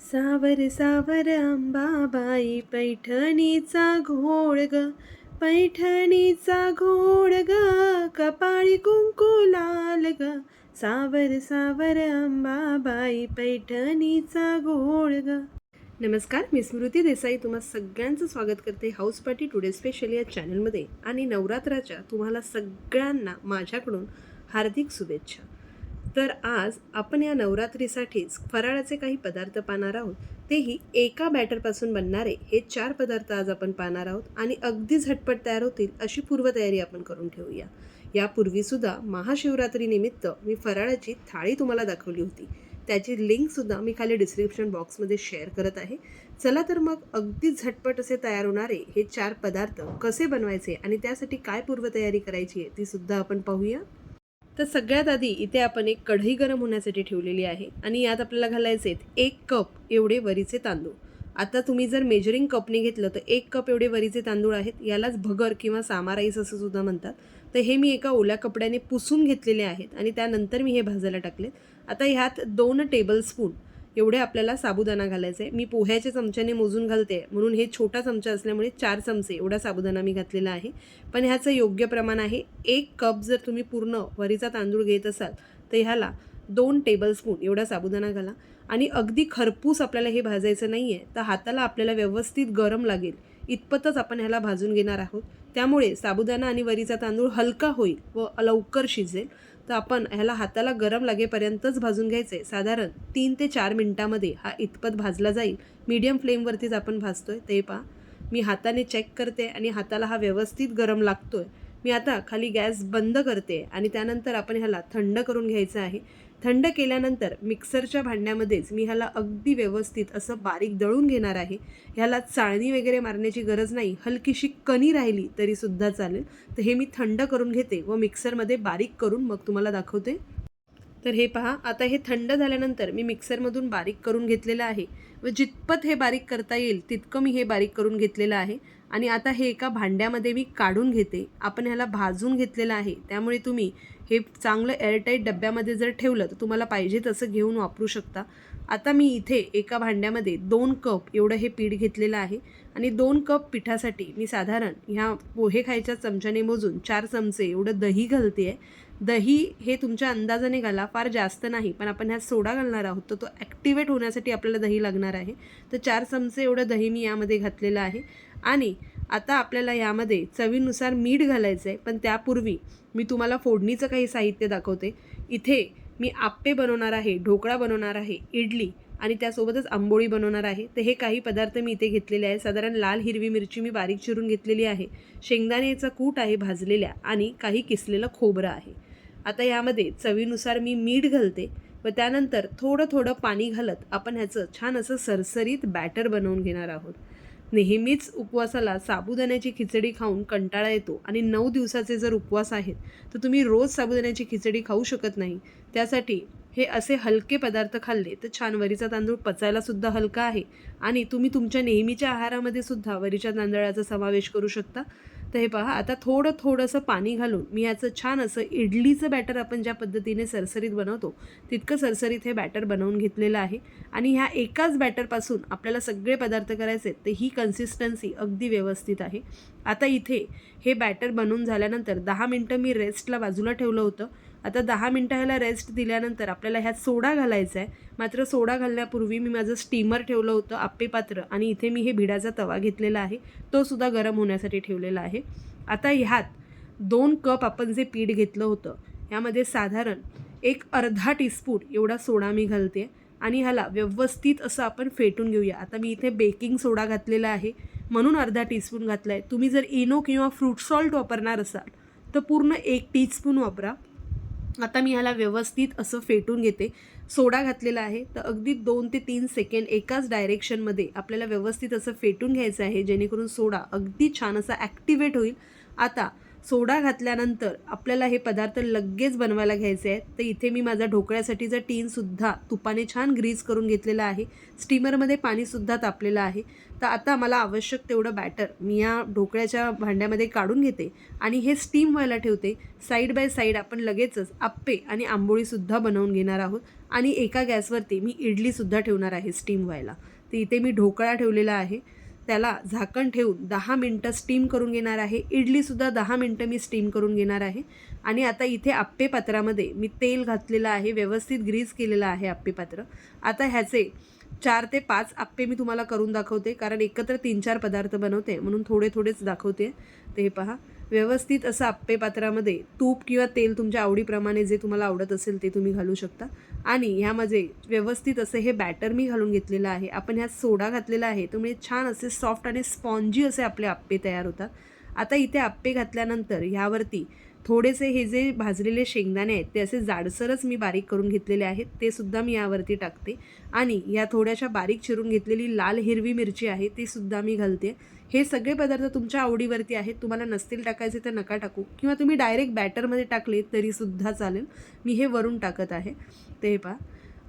सावर सावर अंबाबाई पैठणीचा घोळ ग. पैठणीचा घोळ ग कपाळी कुंकू लाल ग. सावर सावर अंबाबाई पैठणीचा घोळ ग. नमस्कार मी स्मृती देसाई तुम्हा सगळ्यांचं स्वागत करते हाऊस पार्टी टुडे स्पेशल या चॅनलमध्ये. आणि नवरात्राच्या तुम्हाला सगळ्यांना माझ्याकडून हार्दिक शुभेच्छा. तर आज आपण या नवरात्रीसाठीच फराळाचे काही पदार्थ पाहणार आहोत. तेही एका बॅटरपासून बनणारे हे चार पदार्थ आज आपण पाहणार आहोत आणि अगदी झटपट तयार होतील अशी पूर्वतयारी आपण करून ठेवूया. यापूर्वीसुद्धा महाशिवरात्रीनिमित्त मी फराळाची थाळी तुम्हाला दाखवली होती. त्याची लिंकसुद्धा मी खाली डिस्क्रिप्शन बॉक्समध्ये शेअर करत आहे. चला तर मग अगदी झटपट असे तयार होणारे हे चार पदार्थ कसे बनवायचे आणि त्यासाठी काय पूर्वतयारी करायची आहे तीसुद्धा आपण पाहूया. तर सगळ्यात आधी इथे आपण एक कढई गरम होण्यासाठी ठेवलेली आहे आणि यात आपल्याला घालायचे आहेत एक कप एवढे वरीचे तांदूळ. आता तुम्ही जर मेजरिंग कपने घेतलं तर एक कप एवढे वरीचे तांदूळ आहेत यालाच भगर किंवा सामा राईस असं सुद्धा म्हणतात. तर हे मी एका ओल्या कपड्याने पुसून घेतलेले आहेत आणि त्यानंतर मी हे भाजायला टाकलेत. आता ह्यात दोन टेबलस्पून एवढे आपल्याला साबुदाणा घालायचा. आहे मी पोह्याच्या चमच्याने मोजून घालते. म्हणून हे छोटा चमचा असल्यामुळे चार चमचे एवढा साबुदाणा मी घातलेला आहे. पण ह्याचं योग्य प्रमाण आहे. एक कप जर तुम्ही पूर्ण वरीचा तांदूळ घेत असाल तर ह्याला दोन टेबलस्पून एवढा साबुदाणा घाला. आणि अगदी खरपूस आपल्याला हे भाजायचं नाही आहे तर हाताला आपल्याला व्यवस्थित गरम लागेल. इतपतच आपण ह्याला भाजून घेणार आहोत. त्यामुळे साबुदाणा आणि वरीचा तांदूळ हलका होईल व लवकर शिजेल. तर आपण ह्याला हाताला गरम लागेपर्यंतच भाजून घ्यायचं. आहे साधारण तीन ते चार मिनटामध्ये हा इतपत भाजला जाईल. मीडियम फ्लेमवरतीच आपण भाजतोय. ते पहा. मी हाताने चेक करते आणि हाताला हा व्यवस्थित गरम लागतोय. मी आता खाली गॅस बंद करते आणि त्यानंतर आपण ह्याला थंड करून घ्यायचं आहे. थंड केल्यानंतर मिक्सरच्या भांड्यामध्येच मी ह्याला अगदी व्यवस्थित असं बारीक दळून घेणार आहे. ह्याला चाळणी वगैरे मारण्याची गरज नाही. हलकीशी कणी राहिली तरीसुद्धा चालेल. तर हे मी थंड करून घेते व मिक्सरमध्ये बारीक करून मग तुम्हाला दाखवते. तर हे पहा आता हे थंड झाल्यानंतर मी मिक्सरमधून बारीक करून घेतलेलं आहे. व जितपत हे बारीक करता येईल तितकं मी हे बारीक करून घेतलेलं आहे. आणि आता हे एका भांड्यामध्ये मी काढून घेते. आपण ह्याला भाजून घेतलेलं आहे. त्यामुळे तुम्ही हे चांगलं एअरटाईट डब्यामध्ये जर ठेवलं तर तुम्हाला पाहिजे तसं घेऊन वापरू शकता. आता मी इथे एका भांड्यामध्ये दोन कप एवढं हे पीठ घेतलेलं आहे. आणि दोन कप पिठासाठी मी साधारण ह्या पोहे खायच्या चमच्याने मोजून चार चमचे एवढं दही घालते आहे दही हे तुमच्या अंदाजाने घाला फार जास्त नाही पण आपण ह्यात सोडा घालणार आहोत तर तो ॲक्टिवेट होण्यासाठी आपल्याला दही लागणार आहे. तर चार चमचे एवढं दही मी यामध्ये घातलेलं आहे. आणि आता आपल्याला यामध्ये चवीनुसार मीठ घालायचं आहे पण त्यापूर्वी मी तुम्हाला फोडणीचं काही साहित्य दाखवते. इथे मी आप्पे बनवणार आहे ढोकळा बनवणार आहे इडली आणि त्यासोबतच आंबोळी बनवणार आहे. तर हे काही पदार्थ मी इथे घेतलेले आहे साधारण लाल हिरवी मिरची मी बारीक चिरून घेतलेली आहे. शेंगदाण्याचा कूट आहे भाजलेल्या आणि काही किसलेलं खोबरं आहे. आता यामध्ये चवीनुसार मी मीठ घालते व त्यानंतर थोडं थोडं पाणी घालत आपण ह्याचं छान असं सरसरीत बॅटर बनवून घेणार आहोत. नेहमीच उपवासाला साबुदाण्याची खिचडी खाऊन कंटाळा येतो आणि नऊ दिवसाचे जर उपवास आहेत तर तुम्ही रोज साबुदाण्याची खिचडी खाऊ शकत नाही. त्यासाठी हे असे हलके पदार्थ खाल्ले तर छान वरीचा तांदूळ पचायला सुद्धा हलका आहे. आणि तुम्ही तुमच्या नेहमीच्या आहारामध्ये सुद्धा वरीच्या तांदळाचा समावेश करू शकता. तर हे पहा आता थोडं थोडंसं पाणी घालून मी याचं छान असं इडलीचं बॅटर आपण ज्या पद्धतीने सरसरीत बनवतो तितकं सरसरीत हे बॅटर बनवून घेतलेलं आहे. आणि ह्या एकाच बॅटरपासून आपल्याला सगळे पदार्थ करायचे तर ही कन्सिस्टन्सी अगदी व्यवस्थित आहे. आता इथे हे बॅटर बनवून झाल्यानंतर दहा मिनटं मी रेस्टला बाजूला ठेवलं होतं. आता दहा मिनटं ह्याला रेस्ट दिल्यानंतर आपल्याला ह्यात सोडा घालायचा आहे मात्र सोडा घालण्यापूर्वी मी माझं स्टीमर ठेवलं होतं आप्पे पात्र. आणि इथे मी हे भिडाचा तवा घेतलेला आहे. तो सुद्धा गरम होण्यासाठी ठेवलेला आहे. आता ह्यात दोन कप आपण जे पीठ घेतलं होतं यामध्ये साधारण एक अर्धा टीस्पून एवढा सोडा मी घालते. आणि ह्याला व्यवस्थित असं आपण फेटून घेऊया. आता मी इथे बेकिंग सोडा घातलेला आहे. म्हणून अर्धा टीस्पून घातला आहे तुम्ही जर इनो किंवा फ्रूट सॉल्ट वापरणार असाल तर पूर्ण एक टीस्पून वापरा. आता मी ह्याला व्यवस्थित असं फेटून घेते. सोडा घातलेला आहे. तर अगदी दोन ते तीन सेकंड एकाच डायरेक्शनमध्ये आपल्याला व्यवस्थित असं फेटून घ्यायचं आहे जेणेकरून सोडा अगदी छान असा ॲक्टिवेट होईल. आता सोडा घातल्यानंतर आपल्याला हे पदार्थ लगेच बनवायला घ्यायचे आहेत. तर इथे मी माझा ढोकळ्यासाठीचा टीनसुद्धा तुपाने छान ग्रीज करून घेतलेला आहे. स्टीमरमध्ये पाणीसुद्धा तापलेलं आहे. तर आता मला आवश्यक तेवढं बॅटर मी या ढोकळ्याच्या भांड्यामध्ये काढून घेते आणि हे स्टीम व्हायला ठेवते. साईड बाय साईड आपण लगेचच आप्पे आणि आंबोळीसुद्धा बनवून घेणार आहोत. आणि एका गॅसवरती मी इडलीसुद्धा ठेवणार आहे स्टीम व्हायला. तर इथे मी ढोकळा ठेवलेला आहे. त्याला झाकण ठेवून दहा मिनटं स्टीम करून घेणार आहे. इडलीसुद्धा दहा मिनटं मी स्टीम करून घेणार आहे. आणि आता इथे आप्पे पात्रामध्ये मी तेल घातलेलं आहे व्यवस्थित ग्रीस केलेलं आहे आप्पे पात्र. आता ह्याचे चार ते पाच आप्पे मी तुम्हाला करून दाखवते कारण एकत्र तीन चार पदार्थ बनवते म्हणून थोडे थोडेच दाखवते. ते हे पहा. व्यवस्थित असं आप्पे पात्रामध्ये तूप किंवा तेल तुमच्या आवडीप्रमाणे जे तुम्हाला आवडत असेल ते तुम्ही घालू शकता. आणि ह्यामध्ये व्यवस्थित असं हे बॅटर मी घालून घेतलेलं आहे. आपण ह्यात सोडा घातलेला आहे. त्यामुळे म्हणजे छान असे सॉफ्ट आणि स्पॉन्जी असे आपले आप्पे तयार होतात. आता इथे आप्पे घातल्यानंतर ह्यावरती थोडेसे हे जे भाजलेले शेंगदाणे आहेत ते असे जाडसरच मी बारीक करून घेतलेले आहेत ते सुद्धा मी यावरती टाकते. आणि या थोड्याशा बारीक चिरून घेतलेली लाल हिरवी मिरची आहे ती सुद्धा मी घालते. हे सगळे पदार्थ तुमच्या आवडीवरती आहेत तुम्हाला नसतील टाकायचे तर नका टाकू. किंवा तुम्ही डायरेक्ट बॅटरमध्ये टाकले तरीसुद्धा चालेल. मी हे वरून टाकत आहे. ते पहा.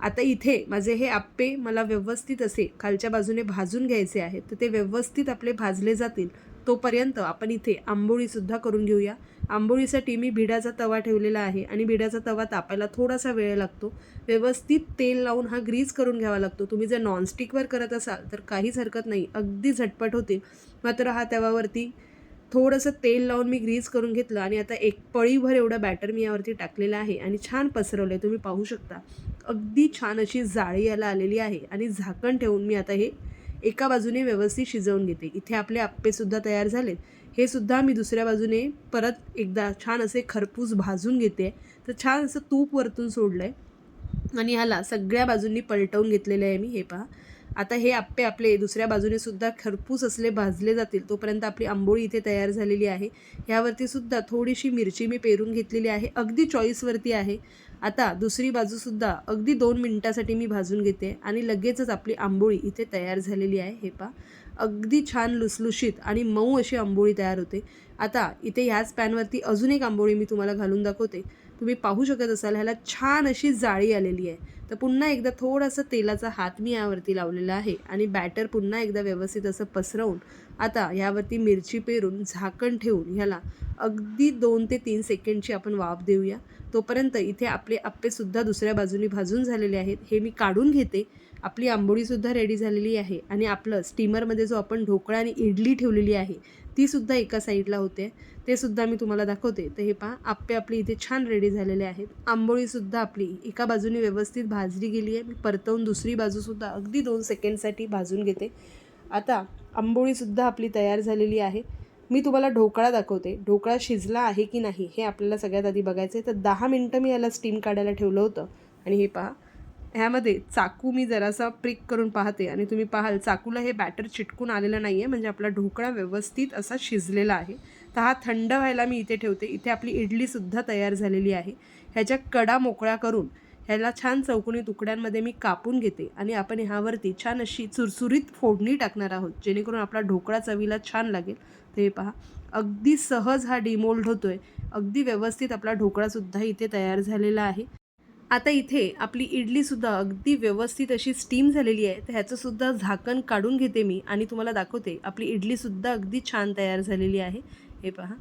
आता इथे माझे हे आप्पे मला व्यवस्थित असे खालच्या बाजूने भाजून घ्यायचे आहेत तर ते व्यवस्थित आपले भाजले जातील. तोपर्यंत आपण इथे आंबोळीसुद्धा करून घेऊया. आंबोळीसाठी मी भिडाचा तवा ठेवलेला आहे आणि भिडाचा तवा तापायला थोडासा वेळ लागतो. व्यवस्थित तेल लावून हा ग्रीज करून घ्यावा लागतो. तुम्ही जर नॉनस्टिकवर करत असाल तर काहीच हरकत नाही. अगदी झटपट होतील. मात्र हा तव्यावरती थोडंसं तेल लावून मी ग्रीज करून घेतलं आणि आता एक पळीभर एवढं बॅटर मी यावरती टाकलेलं आहे आणि छान पसरवलं आहे तुम्ही पाहू शकता. अगदी छान अशी जाळी याला आलेली आहे आणि झाकण ठेवून मी आता हे एका बाजूने व्यवस्थित शिजवून घेते. इथे आपले आप्पेसुद्धा तयार झालेत. हे सुद्धा मी दुसऱ्या बाजूने परत एकदा छान असे खरपूस भाजून घेते. तर छान असं तूप वरतून सोडलं आहे आणि ह्याला सगळ्या बाजूंनी पलटवून घेतलेले आहे मी हे पहा. आता हे आप्पे आपले दुसऱ्या बाजूने सुद्धा खरपूस असले भाजले जातील तोपर्यंत आपली आंबोळी इथे तयार झालेली आहे. ह्यावरती सुद्धा थोडीशी मिरची मी पेरून घेतलेली आहे. अगदी चॉईसवरती आहे. आता दुसरी बाजूसुद्धा अगदी दोन मिनटासाठी मी भाजून घेते आणि लगेचच आपली आंबोळी इथे तयार झालेली आहे. हे पहा. अगदी छान लुसलुशीत आणि मऊ अशी आंबोळी तयार होते. आता इथे ह्याच पॅनवरती अजून एक आंबोळी मी तुम्हाला घालून दाखवते. तुम्ही पाहू शकत असाल ह्याला छान अशी जाळी आलेली आहे. तर पुन्हा एकदा थोडासा तेलाचा हात मी यावरती लावलेला आहे आणि बॅटर पुन्हा एकदा व्यवस्थित असं पसरवून आता ह्यावरती मिरची पेरून झाकण ठेवून ह्याला अगदी दोन ते तीन सेकंडची आपण वाफ देऊया. तोपर्यंत इथे आपले आप्पेसुद्धा दुसऱ्या बाजूने भाजून झालेले आहेत. हे मी काढून घेते. आपली आंबोळीसुद्धा रेडी झालेली आहे आणि आपलं स्टीमरमध्ये जो आपण ढोकळा आणि इडली ठेवलेली आहे ती सुद्धा एका साईडला होते. ते सुद्धा मी तुम्हाला दाखवते. तर हे पहा आप्पे आपली इथे छान रेडी झालेले आहेत. आंबोळीसुद्धा आपली एका बाजूने व्यवस्थित भाजली गेली आहे. मी परतवून दुसरी बाजूसुद्धा अगदी दोन सेकंडसाठी भाजून घेते. आता आंबोळीसुद्धा आपली तयार झालेली आहे. मी तुम्हाला ढोकळा दाखवते. ढोकळा शिजला आहे की नाही हे आपल्याला सगळ्यात आधी बघायचं आहे तर दहा मिनटं मी याला स्टीम काढायला ठेवलं होतं. आणि हे पहा ह्यामध्ये चाकू मी जरासा प्रिक करून पाहते आणि तुम्ही पाहाल चाकूला हे बॅटर चिटकून आलेलं नाही आहे म्हणजे आपला ढोकळा व्यवस्थित असा शिजलेला आहे. तर हा थंड व्हायला मी इथे ठेवते. इथे आपली इडलीसुद्धा तयार झालेली आहे. ह्याच्या कडा मोकळ्या करून ह्याला छान चौकोनी तुकड्यांमध्ये मी कापून घेते आणि आपण ह्यावरती छान अशी चुरचुरीत फोडणी टाकणार आहोत जेणेकरून आपला ढोकळा चवीला छान लागेल. ते पहा. अगदी सहज हा डिमोल्ड होतो आहे अगदी व्यवस्थित आपला ढोकळासुद्धा इथे तयार झालेला आहे. आता इथे आपली इडलीसुद्धा अगदी व्यवस्थित अशी स्टीम झालेली आहे. तर ह्याचंसुद्धा झाकण काढून घेते मी आणि तुम्हाला दाखवते. आपली इडलीसुद्धा अगदी छान तयार झालेली आहे. हे पहा.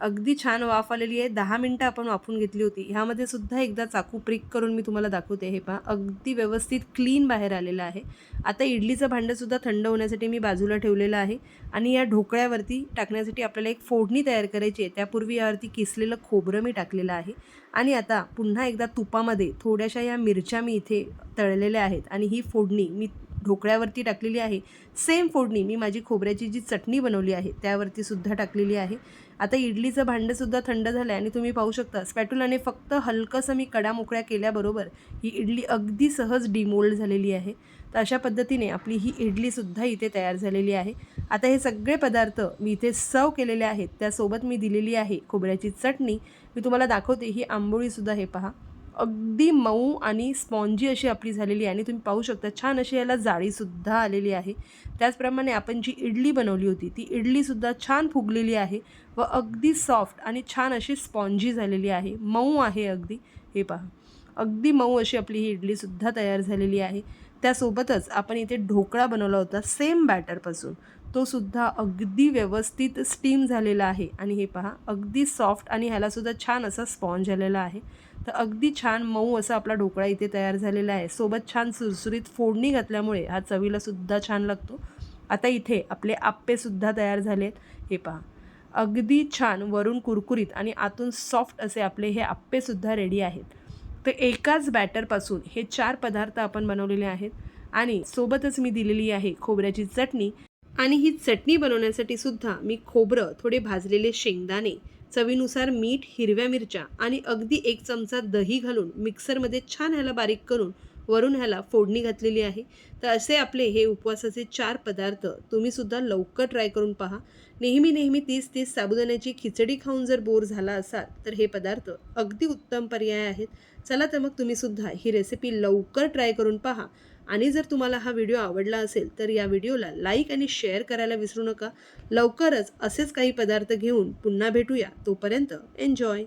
अगदी छान वाफ आलेली आहे. दहा मिनटं आपण वाफून घेतली होती. ह्यामध्ये सुद्धा एकदा चाकू प्रिक करून मी तुम्हाला दाखवते हे पहा. अगदी व्यवस्थित क्लीन बाहेर आलेलं आहे. आता इडलीचं भांडंसुद्धा थंड होण्यासाठी मी बाजूला ठेवलेलं आहे आणि या ढोकळ्यावरती टाकण्यासाठी आपल्याला एक फोडणी तयार करायची आहे. त्यापूर्वी यावरती किसलेलं खोबरं मी टाकलेलं आहे. आणि आता पुन्हा एकदा तुपामध्ये थोड्याशा या मिरच्या मी इथे तळलेल्या आहेत आणि ही फोडणी मी ढोकळ्यावरती टाकलेली आहे. सेम फोडणी मी माझी खोबऱ्याची जी चटणी बनवली आहे त्यावरती सुद्धा टाकलेली आहे. आता इडलीचं भांडंसुद्धा थंड झालं आहे आणि तुम्ही पाहू शकता स्पॅटुलाने फक्त हलकंसं मी कडा मोकळ्या केल्याबरोबर ही इडली अगदी सहज डिमोल्ड झालेली आहे. तर अशा पद्धतीने आपली ही इडलीसुद्धा इथे तयार झालेली आहे. आता हे सगळे पदार्थ मी इथे सर्व केलेले आहेत त्यासोबत मी दिलेली आहे खोबऱ्याची चटणी. मी तुम्हाला दाखवते ही आंबोळीसुद्धा हे पहा. अगदी मऊ आणि स्पॉन्जी अशी आपली झालेली आहे आणि तुम्ही पाहू शकता छान अशी याला जाळीसुद्धा आलेली आहे. त्याचप्रमाणे आपण जी इडली बनवली होती ती इडलीसुद्धा छान फुगलेली आहे व अगदी सॉफ्ट आणि छान अशी स्पॉन्जी झालेली आहे. मऊ आहे अगदी हे पहा. अगदी मऊ अशी आपली ही इडलीसुद्धा तयार झालेली आहे. त्यासोबतच आपण इथे ढोकळा बनवला होता सेम बॅटरपासून तो सुद्धा अगदी व्यवस्थित स्टीम झालेला आहे. आणि हे पहा अगदी सॉफ्ट आणि ह्यालासुद्धा छान असा स्पॉन्ज आलेला आहे. तर अगदी छान मऊ असा आपला ढोकळा इथे तयार झालेला आहे. सोबत छान सुरसुरीत फोडणी घातल्यामुळे हा चवीला सुद्धा छान लागतो. आता इथे आपले आप्पेसुद्धा तयार झालेत. हे पहा. अगदी छान वरून कुरकुरीत आणि आतून सॉफ्ट असे आपले हे आप्पेसुद्धा रेडी आहेत. तर एकाच बॅटरपासून हे चार पदार्थ आपण बनवलेले आहेत. आणि सोबतच मी दिलेली आहे खोबऱ्याची चटणी. आणि ही चटणी बनवण्यासाठी सुद्धा मी खोबरं थोडे भाजलेले शेंगदाणे चवीनुसार मीठ हिरव्या मिरच्या आणि अगदी एक चमचा दही घालून मिक्सरमध्ये छान ह्याला बारीक करून वरून ह्याला फोडणी घातलेली आहे. तर असे आपले हे उपवासाचे चार पदार्थ तुम्हीसुद्धा लवकर ट्राय करून पहा. नेहमी नेहमी तीस तीस साबुदाण्याची खिचडी खाऊन जर बोर झाला असाल तर हे पदार्थ अगदी उत्तम पर्याय आहेत. चला तर मग तुम्हीसुद्धा ही रेसिपी लवकर ट्राय करून पहा. आणि जर तुम्हाला हा व्हिडिओ आवडला असेल तर या व्हिडिओला लाईक आणि शेअर करायला विसरू नका. लवकरच असेच काही पदार्थ घेऊन पुन्हा भेटूया. तोपर्यंत एन्जॉय!